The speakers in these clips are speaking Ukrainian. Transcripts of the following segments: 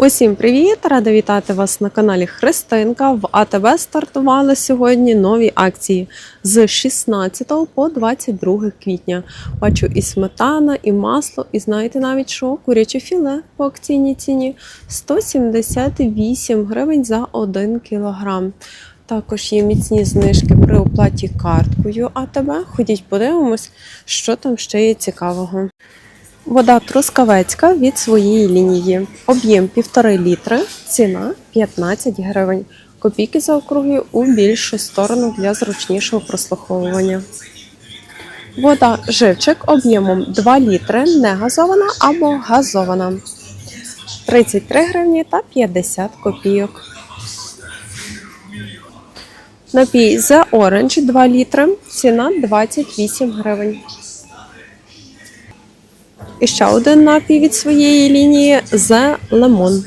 Усім привіт! Рада вітати вас на каналі Христинка. В АТБ стартували сьогодні нові акції з 16 по 22 квітня. Бачу і сметана, і масло, і знаєте навіть що? Куряче філе по акційній ціні 178 гривень за 1 кілограм. Також є міцні знижки при оплаті карткою АТБ. Ходіть, подивимось, що там ще є цікавого. Вода Трускавецька від своєї лінії. Об'єм 1,5 літри, ціна 15 гривень. Копійки заокруглюю у більшу сторону для зручнішого прослуховування. Вода живчик об'ємом 2 літри, не газована або газована. 33 гривні та 50 копійок. Напій The Orange 2 літри, ціна 28 гривень. І ще один напій від своєї лінії The Lemon.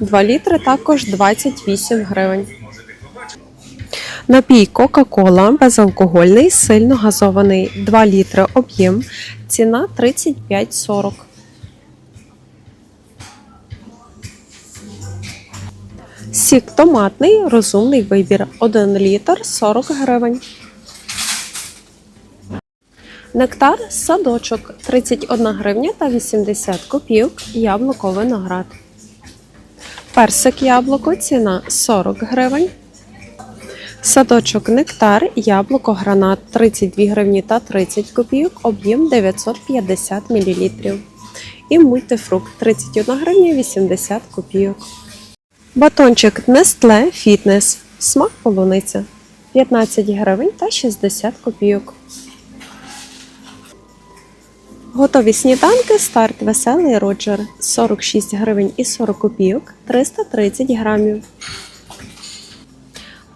2 літри також 28 гривень. Напій Кока-Кола безалкогольний, сильно газований. 2 літри об'єм. Ціна 35,40. Сік томатний, розумний вибір. 1 літр 40 гривень. Нектар садочок 31 гривня та 80 копійок. Яблуко виноград. Персик яблуко ціна 40 гривень. Садочок нектар, яблуко гранат 32 гривні та 30 копійок, об'єм 950 мл. І мультифрукт 31 гривня 80 копійок. Батончик Nestle Fitness. Смак полуниця 15 гривень та 60 копійок. Готові сніданки, старт веселий Роджер 46 гривень і 40 копійок 330 грамів.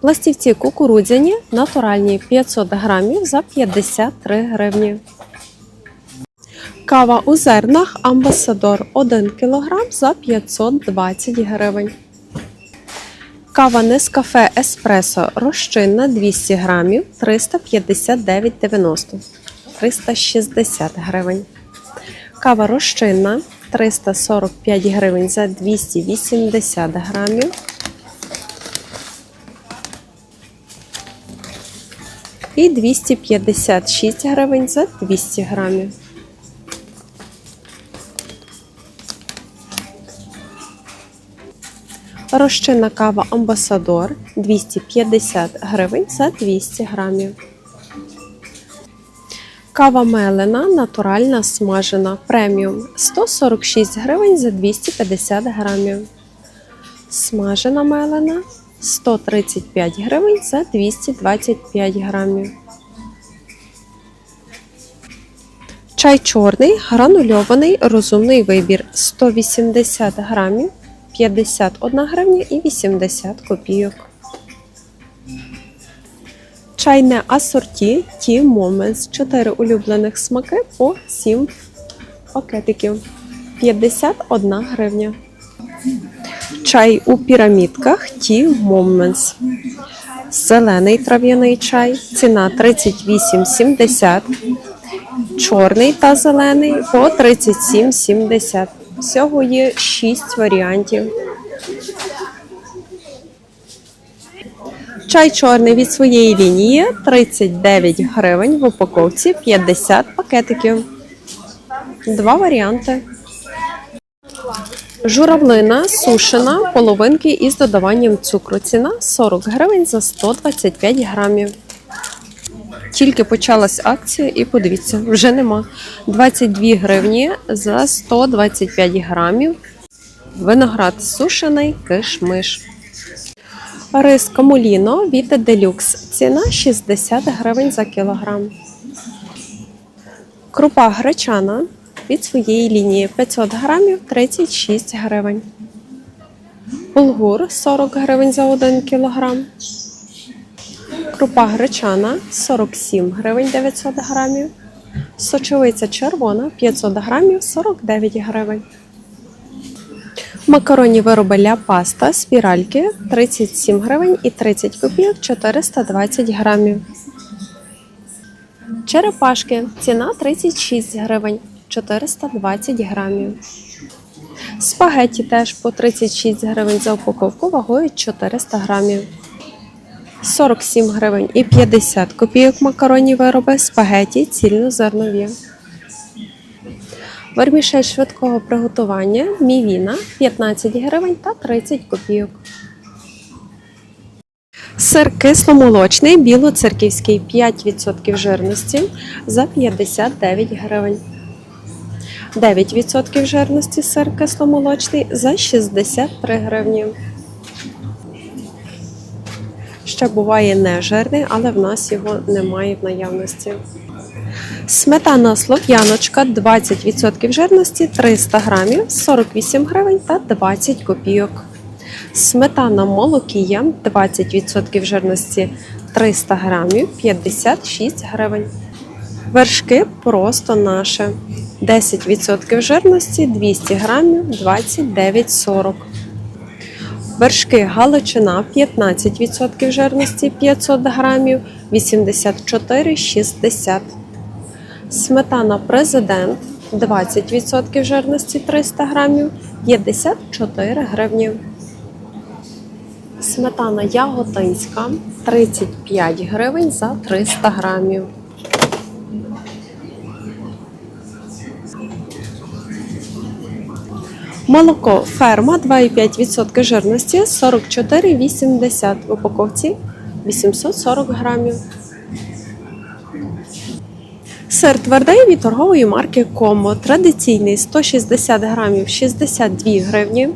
Пластівці кукурудзяні натуральні 500 грамів за 53 гривні. Кава у зернах Амбасадор 1 кг за 520 гривень. Кава Нескафе Еспресо розчинна 200 грамів 359,90 360 гривень. Кава розчинна 345 гривень за 280 грамів. І 256 гривень за 200 грамів. Розчинна кава Амбасадор 250 гривень за 200 грамів. Кава мелена натуральна смажена преміум 146 гривень за 250 грамів. Смажена мелена 135 гривень за 225 грамів. Чай чорний гранульований розумний вибір 180 грамів 51 гривня і 80 копійок. Чайне асорті Ті Moments 4 улюблених смаки по 7 пакетиків 51 гривня. Чай у пірамідках Ті Moments. Зелений трав'яний чай. Ціна 38,70. Чорний та зелений по 37,70. Всього є 6 варіантів. Чай чорний від своєї лінії 39 гривень в упаковці 50 пакетиків. Два варіанти. Журавлина сушена половинки із додаванням цукру. Ціна 40 гривень за 125 грамів. Тільки почалась акція, і подивіться, вже нема. 22 гривні за 125 грамів. Виноград сушений кишмиш. Рис Камуліно від Делюкс. Ціна 60 гривень за кілограм. Крупа гречана від своєї лінії 500 грамів 36 гривень. Булгур 40 гривень за 1 кілограм. Крупа гречана 47 гривень 900 грамів. Сочовиця червона 500 грамів 49 гривень. Макаронні вироби ля паста спіральки 37 гривень і 30 копійок 420 грамів. Черепашки ціна 36 гривень 420 грамів. Спагетті теж по 36 гривень за упаковку вагою 400 грамів. 47 гривень і 50 копійок макаронні вироби, спагеті цільнозернові. Вермішель швидкого приготування мівіна 15 гривень та 30 копійок. Сир кисломолочний білоцерківський 5% жирності за 59 гривень. 9% жирності сир кисломолочний за 63 гривні. Ще буває нежирний, але в нас його немає в наявності. Сметана слов'яночка 20% жирності 300 грамів 48 гривень та 20 копійок. Сметана молокія 20% жирності 300 грамів 56 гривень. Вершки просто наше. 10% жирності 200 грамів 29,40. Вершки Галичина 15% жирності 500 грамів 84,60. Сметана Президент 20% жирності 300 грамів 54 гривні. Сметана Яготинська 35 гривень за 300 грамів. Молоко ферма 2,5% жирності 44,80 в упаковці 840 грамів. Сир твердий від торгової марки Комо. Традиційний 160 грамів 62 гривні.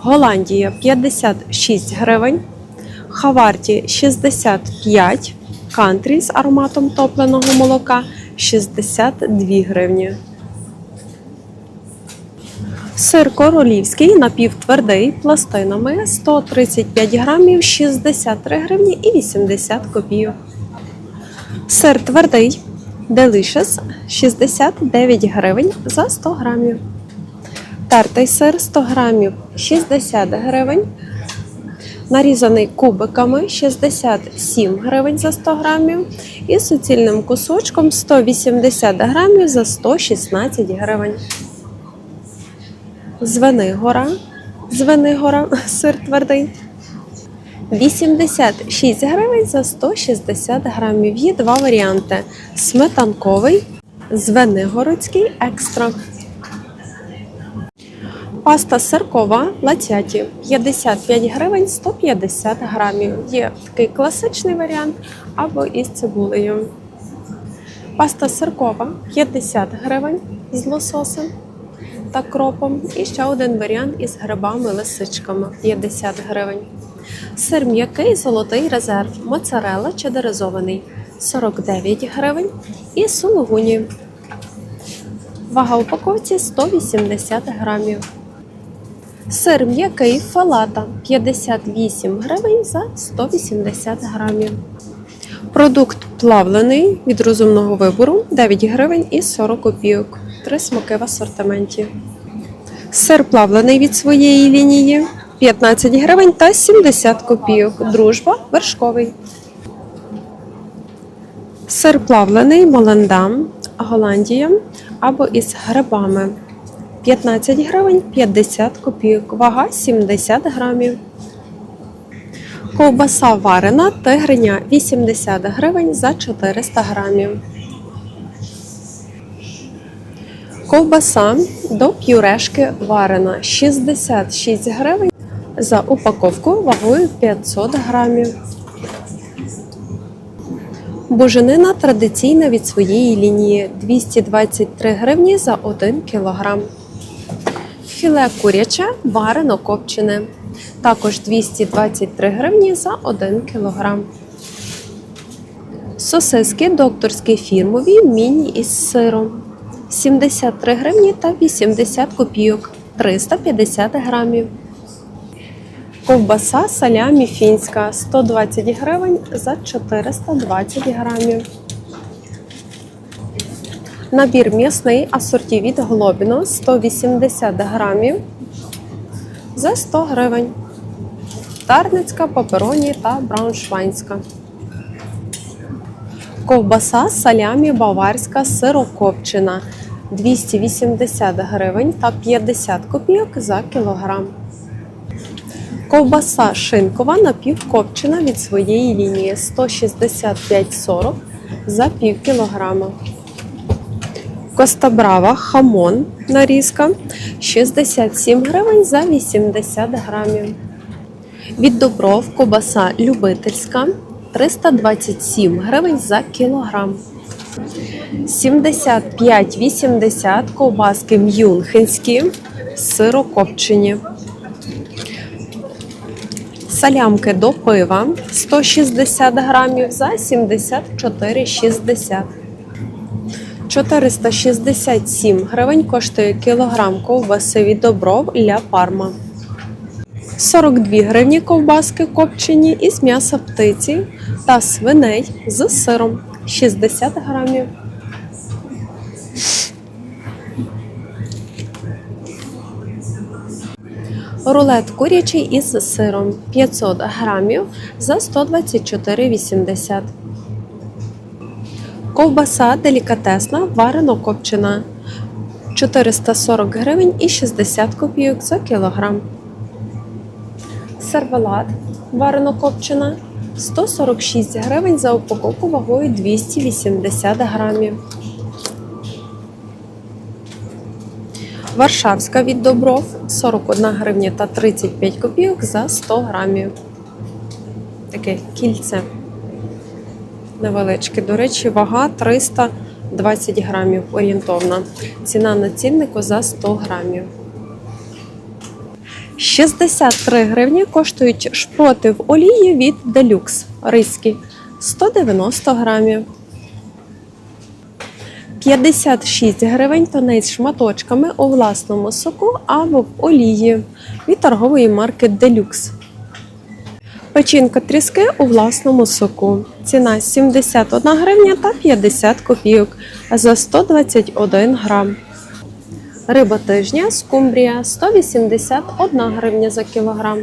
Голландія 56 гривень. Хаварті 65. Кантрі з ароматом топленого молока 62 гривні. Сир королівський напівтвердий пластинами 135 грамів 63 гривні і 80 копійок. Сир твердий Delicious 69 гривень за 100 грамів. Тертий сир 100 грамів 60 гривень. Нарізаний кубиками 67 гривень за 100 грамів. І суцільним кусочком 180 грамів за 116 гривень. Звенигора. Звенигора, сир твердий. 86 гривень за 160 грамів. Є два варіанти: сметанковий, звенигородський екстра. Паста сиркова латяті 55 гривень 150 грамів. Є такий класичний варіант або із цибулею. Паста сиркова 50 гривень з лососем та кропом. І ще один варіант із грибами лисичками 50 гривень. Сир м'який, золотий резерв, моцарелла чедеризований 49 гривень і сулугуні. Вага упаковці 180 грамів. Сир м'який фалата 58 гривень за 180 грамів. Продукт плавлений від розумного вибору 9 гривень і 40 копійок. Три смаки в асортименті. Сир плавлений від своєї лінії 15 гривень та 70 копійок. Дружба вершковий. Сир плавлений Молендам, Голландія або із грибами. 15 гривень 50 копійок. Вага 70 грамів. Ковбаса варена тигриня 80 гривень за 400 грамів. Ковбаса до пюрешки варена 66 гривень за упаковку вагою 500 грамів. Буженина традиційна від своєї лінії 223 гривні за 1 кілограм. Філе куряче варено копчене. Також 223 гривні за 1 кілограм. Сосиски докторські фірмові міні із сиром. 73 гривні та 80 копійок 350 грамів. Ковбаса салямі фінська 120 гривень за 420 грамів. Набір м'ясний асорті від Глобіно 180 грамів за 100 гривень. Тарницька, папероні та брауншвайнська. Ковбаса салямі баварська сирокопчена 280 гривень та 50 копійок за кілограм. Ковбаса шинкова напівкопчена від своєї лінії 165,40 за пів кілограма. Коста Брава хамон нарізка 67 гривень за 80 грамів. Від Добров кобаса любительська 327 гривень за кілограм. 75-80 ковбаски мюнхенські сирокопчені. Салямки до пива 160 грамів за 74,60. 467 гривень коштує кілограм ковбаси від Добров ля Парма. 42 гривні ковбаски копчені із м'яса птиці та свиней з сиром 60 грамів. Рулет курячий із сиром 500 грамів за 124,80. Ковбаса делікатесна варено копчена 440 гривень і 60 копійок за кілограм. Сервелат варено копчена 146 гривень за упаковку вагою 280 грамів. Варшавська від Добров 41 гривня та 35 копійок за 100 грамів. Таке кільце невеличке. До речі, вага 320 грамів орієнтовна. Ціна на ціннику за 100 грамів. 63 гривні коштують шпроти в олії від Deluxe Ризькі 190 грамів. 56 гривень тонець шматочками у власному соку або в олії від торгової марки Deluxe. Печінка тріски у власному соку. Ціна 71 гривня та 50 копійок за 121 грам. Риба тижня скумбрія 181 гривня за кілограм.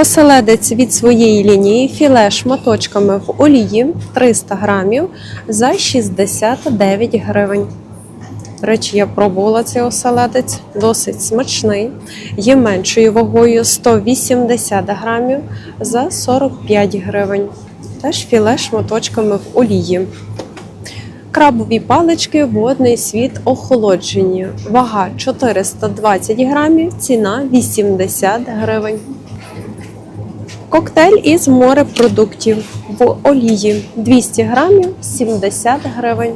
Оселедець від своєї лінії філе шматочками в олії 300 грамів за 69 гривень. До речі, я пробувала цей оселедець, досить смачний. Є меншою вагою 180 грамів за 45 гривень. Теж філе шматочками в олії. Крабові палички, водний світ охолоджені. Вага 420 грамів, ціна 80 гривень. Коктейль із морепродуктів в олії 200 грамів 70 гривень.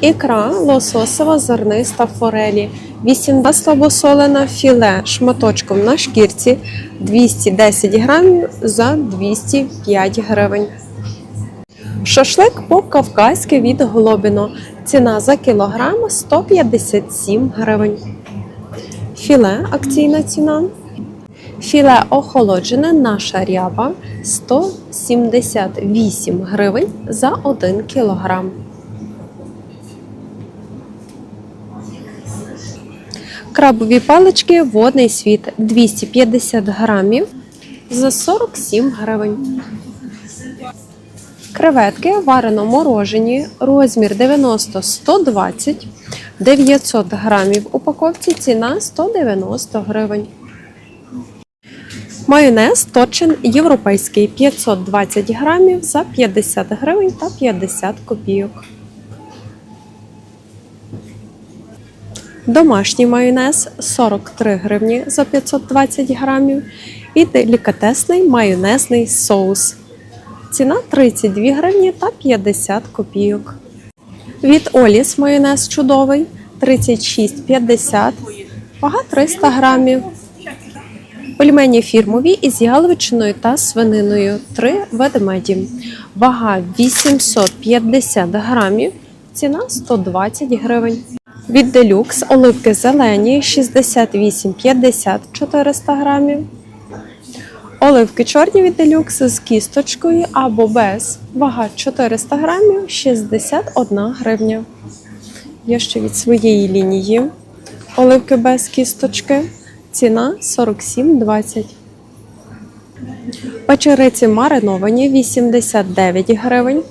Ікра лососова зерниста форелі 80 слабосолена філе шматочком на шкірці 210 грамів за 205 гривень. Шашлик по-кавказьки від Глобіно. Ціна за кілограм 157 гривень. Філе акційна ціна. Філе охолоджене наша ряба 178 гривень за 1 кілограм. Крабові палички водний світ 250 грамів за 47 гривень. Креветки варено морожені, розмір 90-120, 900 грамів упаковці, ціна 190 гривень. Майонез точин європейський 520 грамів за 50 гривень та 50 копійок. Домашній майонез 43 гривні за 520 грамів. І делікатесний майонезний соус. Ціна 32 гривні та 50 копійок. Від Оліс майонез чудовий 36,50, вага 300 грамів. Пельмені фірмові із яловичиною та свининою 3 ведмеді. Вага 850 грамів, ціна 120 гривень. Від Делюкс оливки зелені 68,50 400 грамів. Оливки чорні від Делюкс з кісточкою або без. Вага 400 грамів 61 гривня. Є ще від своєї лінії. Оливки без кісточки. Ціна 47,20. Печериці мариновані 89 гривень.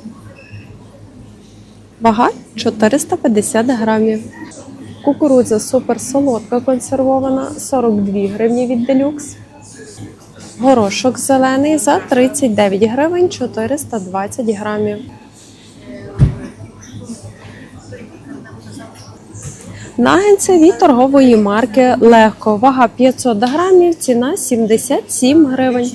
Вага 450 грамів. Кукурудза суперсолодка консервована 42 гривні від делюкс. Горошок зелений за 39 гривень 420 грамів. Нагенці від торгової марки Легко. Вага 500 грамів, ціна 77 гривень.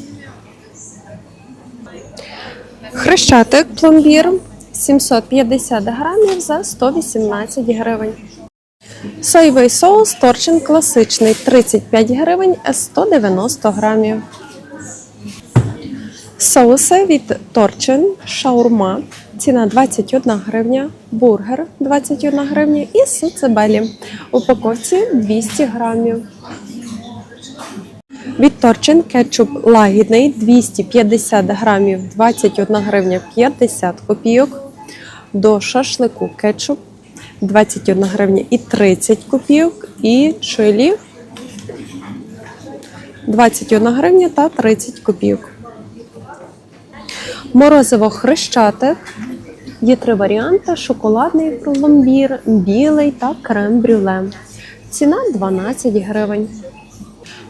Хрещатик пломбір 750 грамів за 118 гривень. Соєвий соус торчин класичний 35 гривень 190 грамів. Соуси від торчин, шаурма, ціна 21 гривня, бургер 21 гривня і сицебелі. У упаковці 200 грамів. Від торчин кетчуп лагідний 250 грамів 21 гривня 50 копійок. До шашлику кетчуп 21 гривня і 30 копійок. І чилі 21 гривня та 30 копійок. Морозиво хрещатик. Є три варіанти: шоколадний пломбір, білий та крем-брюле. Ціна 12 гривень.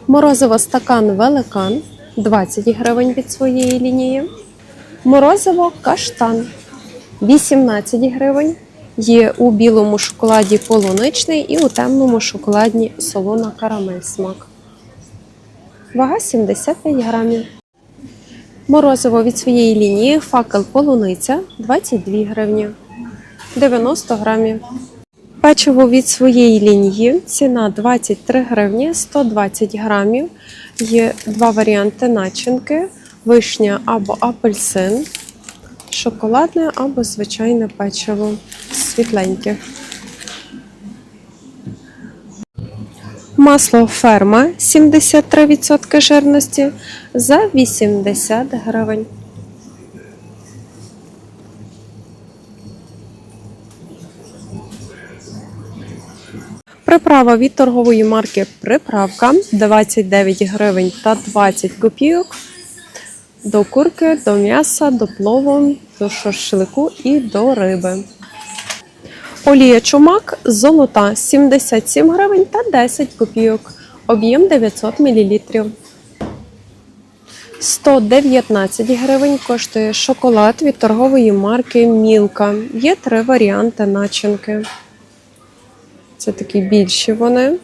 Морозиво стакан великан 20 гривень від своєї лінії. Морозиво каштан 18 гривень. Є у білому шоколаді полуничний і у темному шоколадні солона карамель смак. Вага 75 грамів. Морозиво від своєї лінії факел полуниця 22 гривні 90 грамів. Печиво від своєї лінії ціна 23 гривні 120 грамів. Є два варіанти начинки: вишня або апельсин, шоколадне або звичайне печиво світленьке. Масло ферма 73% жирності за 80 гривень. Приправа від торгової марки Приправка 29 гривень та 20 копійок. До курки, до м'яса, до плову, до шашлику і до риби. Олія чумак золота 77 гривень та 10 копійок. Об'єм 900 мл. 119 гривень коштує шоколад від торгової марки Мілка. Є три варіанти начинки. Це такі більші вони.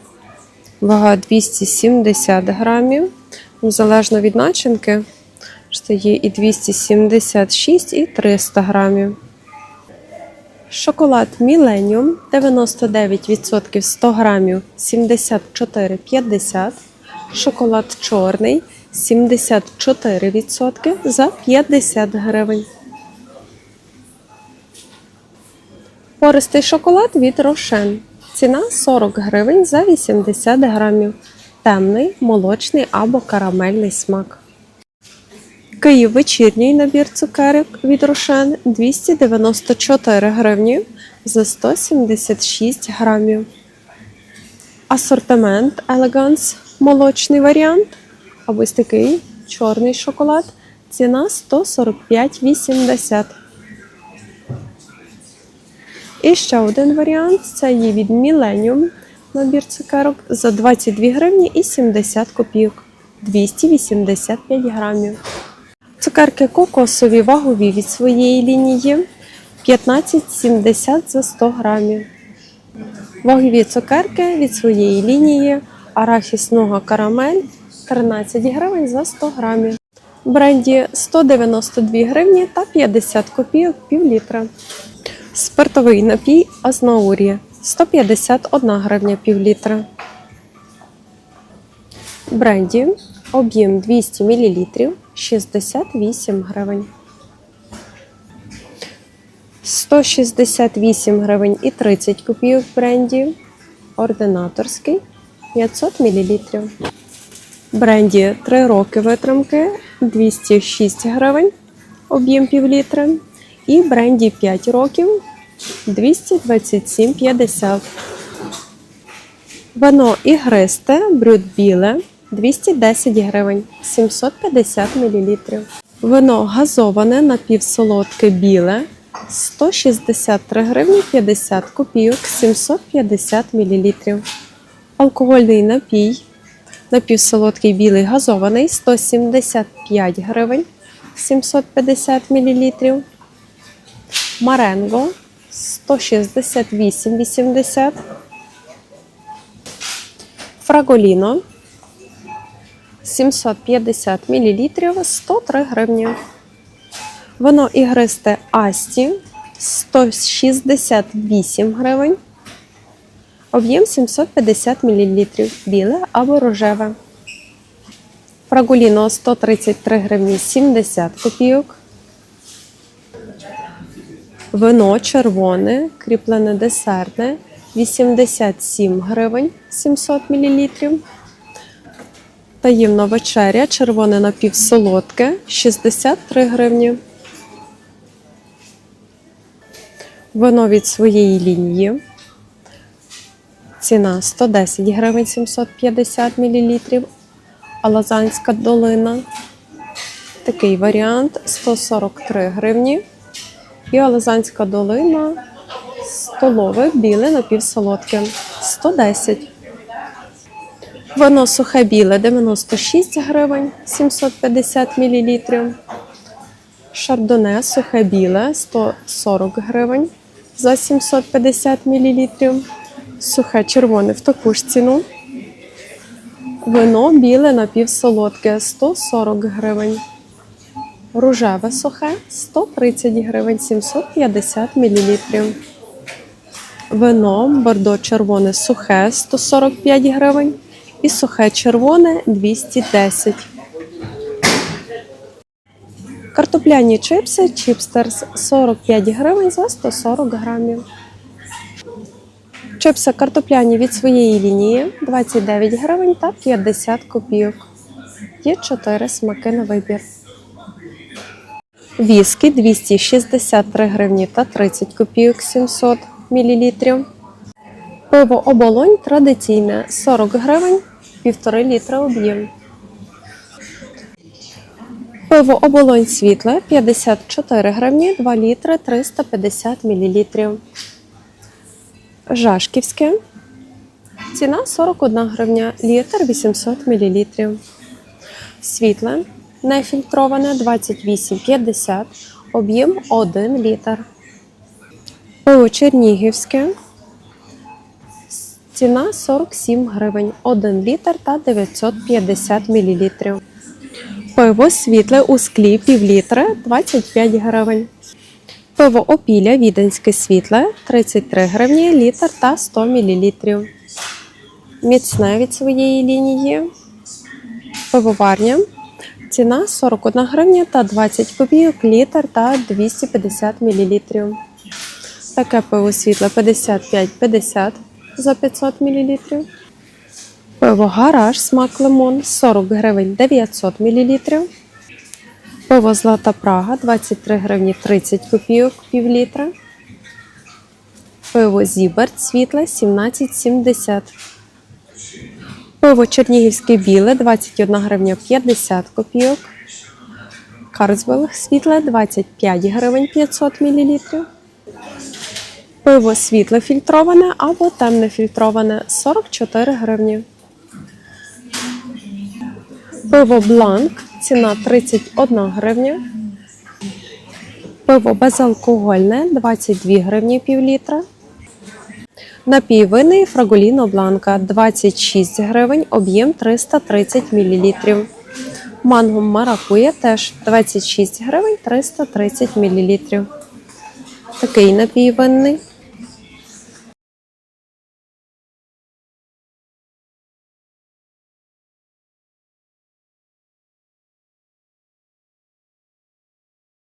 Вага 270 грамів. Ну, Залежно від начинки, що є і 276, і 300 грамів. Шоколад Millennium 99% 100 грамів 74,50. Шоколад чорний 74% за 50 гривень. Пористий шоколад від Рошен. Ціна 40 гривень за 80 грамів. Темний, молочний або карамельний смак. Київ вечірній набір цукерок від Рошен 294 гривні за 176 грамів. Асортимент Elegance молочний варіант. Або ось такий чорний шоколад. Ціна 145,80. І ще один варіант це є від Millennium набір цукерок за 22 гривні і 70 копійок. 285 грамів. Цукерки кокосові вагові від своєї лінії 15,70 за 100 грамів. Вагові цукерки від своєї лінії арахісного карамель 13 гривень за 100 грамів. Бренді 192 гривні та 50 копійок пів літра. Спиртовий напій Азнаурі 151 гривня пів літра. Бренді об'єм 200 мл 68 гривень. 168 гривень і 30 копійок бренді. Ординаторський 500 мл. Бренді 3 роки витримки 206 гривень, об'єм пів літра. І бренді 5 років 227,50. Вино ігристе, брюд біле 210 гривень 750 мл. Вино газоване напівсолодке біле 163 гривні 50 копійок 750 мл. Алкогольний напій напівсолодкий білий газований 175 гривень 750 мл. Маренго 168,80. Фраголіно 750 мл 103 гривні. Вино ігристе Асті 168 гривень. Об'єм 750 мл. Біле або рожеве. Фрагуліно 133 гривні 70 копійок. Вино червоне, кріплене десертне 87 гривень 700 мл. Таємна вечеря, червоне напівсолодке 63 гривні. Вино від своєї лінії. Ціна 110 гривень 750 мл. Алазанська долина. Такий варіант 143 гривні. І Алазанська долина столове біле напівсолодке 110. Вино сухе біле 96 гривень 750 мл. Шардоне сухе біле 140 гривень за 750 мл. Сухе червоне в таку ж ціну. Вино біле напівсолодке 140 гривень. Рожеве сухе 130 гривень 750 мл. Вино бордо червоне сухе 145 гривень і сухе червоне 210. Картопляні чипси чипстерс 45 гривень за 140 грамів. Чипси картопляні від своєї лінії 29 гривень та 50 копійок. Є 4 смаки на вибір. Віскі 263 гривні та 30 копійок 700 мл. Пиво оболонь традиційне 40 гривень, 1,5 літра об'єм. Пиво оболонь світле 54 гривні, 2 літри 350 мл. Жашківське. Ціна 41 гривня, літр 800 мл. Світле, нефільтроване 28,50, об'єм 1 літр. Пиво Чернігівське. Ціна 47 гривень, 1 літр та 950 мл. Пиво світле у склі пів літра 25 гривень. Пиво опілля віденське світле 33 гривні, літр та 100 мл. Міцне від своєї лінії. Пивоварня. Ціна 41 гривня та 20 копійок, літр та 250 мл. Таке пиво світле 55,50 за 500 мл. Пиво гараж смак лимон 40 гривень 900 мл. Пиво Злата Прага 23 гривні 30 копійок пів літра. Пиво Зіберт світле 17,70. Пиво Чернігівське біле 21 гривня 50 копійок. Карсбелг світле 25 гривень 500 мл. Пиво світле фільтроване або темне фільтроване 44 гривні. Пиво Бланк ціна 31 гривня. Пиво безалкогольне 22 гривні пів літра. Напій винний Фраголіно Бланка 26 гривень, об'єм 330 мл. Манго маракуя теж 26 гривень 330 мл. Такий напій винний.